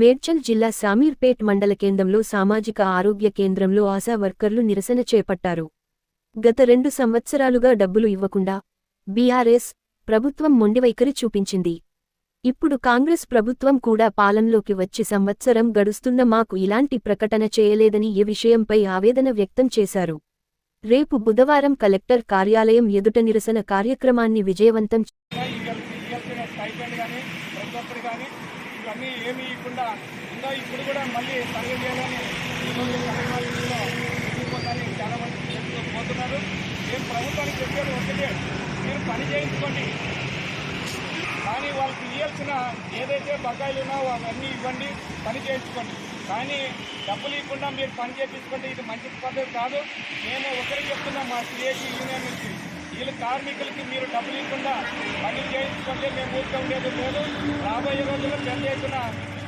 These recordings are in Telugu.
మేడ్చల్ జిల్లా సామీర్పేట్ మండల కేంద్రంలో సామాజిక ఆరోగ్య కేంద్రంలో ఆశా వర్కర్లు నిరసన చేపట్టారు. గత రెండు సంవత్సరాలుగా డబ్బులు ఇవ్వకుండా బీఆర్ఎస్ ప్రభుత్వం మొండివైఖరి చూపించింది. ఇప్పుడు కాంగ్రెస్ ప్రభుత్వం కూడా పాలనలోకి వచ్చి సంవత్సరం గడుస్తున్న మాకు ఇలాంటి ప్రకటన చేయలేదని ఈ విషయంపై ఆవేదన వ్యక్తం చేశారు. రేపు బుధవారం కలెక్టర్ కార్యాలయం ఎదుట నిరసన కార్యక్రమాన్ని విజయవంతం ఇవ్వాల్సిన స్టైపెండ్ కానీ ప్రతి ఒక్కరు కానీ ఇవన్నీ ఏమీ ఇంకా ఇప్పుడు కూడా మళ్ళీ సర్వే చేయాలని ఈరోజు చాలా మంది చెప్తూ పోతున్నారు మేము ప్రభుత్వానికి చెప్పేది ఒకటే మీరు పని చేయించుకోండి. కానీ వాళ్ళకి ఇవ్వాల్సిన ఏదైతే బకాయిలు ఉన్నావో అవన్నీ ఇవ్వండి పని చేయించుకోండి. కానీ డబ్బులు ఇవ్వకుండా మీరు పని చేయించుకుంటే ఇది మంచి పద్ధతి కాదు. మేము ఒకరికి చెప్తున్నాం మా సిఐటి యూనియన్ నుంచి. వీళ్ళు కార్మికులకి మీరు డబ్బులు ఇవ్వకుండా పని చేయించుకుంటే మేము ఊరికే లేదు. రాబోయే రోజుల్లో పెద్ద ఎత్తున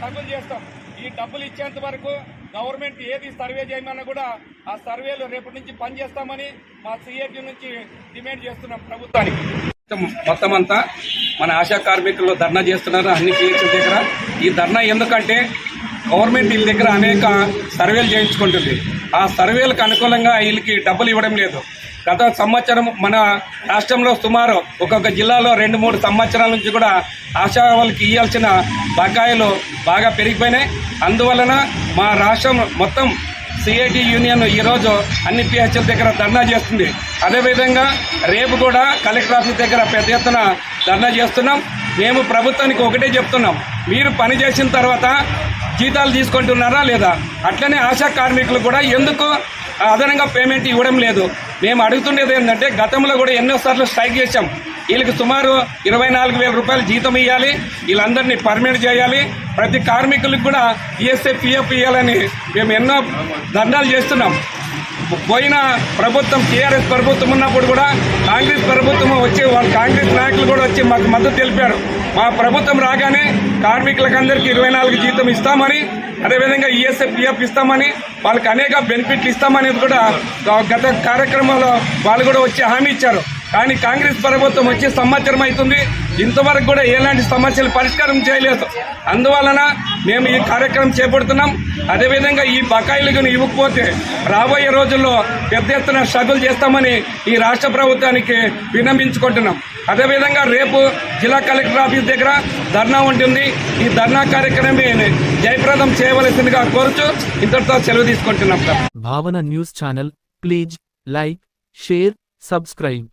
సర్వే చేస్తాం. ఈ డబ్బులు ఇచ్చేంత వరకు గవర్నమెంట్ ఏది సర్వే చేయమన్నా కూడా ఆ సర్వేలు రేపటి నుంచి పని చేస్తామని మా సిఐటి నుంచి డిమాండ్ చేస్తున్నాం ప్రభుత్వానికి. మొత్తం అంతా మన ఆశా కార్మికులు ధర్నా చేస్తున్నారు అన్ని పిహెచ్ల దగ్గర. ఈ ధర్నా ఎందుకంటే గవర్నమెంట్ వీళ్ళ దగ్గర అనేక సర్వేలు చేయించుకుంటుంది. ఆ సర్వేలకు అనుకూలంగా వీళ్ళకి డబ్బులు ఇవ్వడం లేదు. గత సంవత్సరం మన రాష్ట్రంలో సుమారు ఒక్కొక్క జిల్లాలో రెండు మూడు సంవత్సరాల నుంచి కూడా ఆశా వాళ్ళకి ఇవ్వాల్సిన బకాయిలు బాగా పెరిగిపోయినాయి. అందువలన మా రాష్ట్రం మొత్తం సిఐటి యూనియన్ ఈరోజు అన్ని పిహెచ్ల దగ్గర ధర్నా చేస్తుంది. అదేవిధంగా రేపు కూడా కలెక్టర్ ఆఫీస్ దగ్గర పెద్ద ఎత్తున ధర్నా చేస్తున్నాం. మేము ప్రభుత్వానికి ఒకటే చెప్తున్నాం. మీరు పని చేసిన తర్వాత జీతాలు తీసుకుంటున్నారా లేదా? అట్లనే ఆశా కార్మికులు కూడా ఎందుకు అదనంగా పేమెంట్ ఇవ్వడం లేదు. మేము అడుగుతుండేది ఏంటంటే గతంలో కూడా ఎన్నోసార్లు స్ట్రైక్ చేశాం. వీళ్ళకి సుమారు ఇరవై నాలుగు వేల రూపాయలు జీతం ఇవ్వాలి వీళ్ళందరినీ పర్మిట్ చేయాలి. ప్రతి కార్మికులకు కూడా ఈఎస్ఐ పిఎఫ్ ఇవ్వాలని మేము ఎన్నో ధర్నాలు చేస్తున్నాం. పోయిన ప్రభుత్వం టీఆర్ఎస్ ప్రభుత్వం ఉన్నప్పుడు కూడా కాంగ్రెస్ ప్రభుత్వం వచ్చి వాళ్ళ కాంగ్రెస్ నాయకులు కూడా వచ్చి మాకు మద్దతు తెలిపారు. మా ప్రభుత్వం రాగానే కార్మికులకు అందరికీ ఇరవై నాలుగు జీతం ఇస్తామని అదేవిధంగా ఈఎస్ఐ పిఎఫ్ ఇస్తామని వాళ్ళకి అనేక బెనిఫిట్లు ఇస్తామనేది కూడా గత కార్యక్రమంలో వాళ్ళు కూడా వచ్చి హామీ ఇచ్చారు. కానీ కాంగ్రెస్ ప్రభుత్వం వచ్చే సంవత్సరం అవుతుంది. ఇంతవరకు కూడా ఎలాంటి సమస్యలు పరిష్కారం చేయలేదు. అందువలన మేము ఈ కార్యక్రమం చేపడుతున్నాం. అదేవిధంగా ఈ బకాయిలు ఇవ్వకపోతే రాబోయే రోజుల్లో పెద్ద ఎత్తున స్ట్రగుల్ చేస్తామని ఈ రాష్ట్ర ప్రభుత్వానికి విన్నవించుకుంటున్నాం. అదేవిధంగా రేపు జిల్లా కలెక్టర్ ఆఫీస్ దగ్గర ధర్నా ఉంటుంది. ఈ ధర్నా కార్యక్రమమే జయప్రదం చేయవలసిందిగా కోరుచు ఇంతటితో సెలవు తీసుకుంటున్నాం sir. Bhavana news channel please like share subscribe.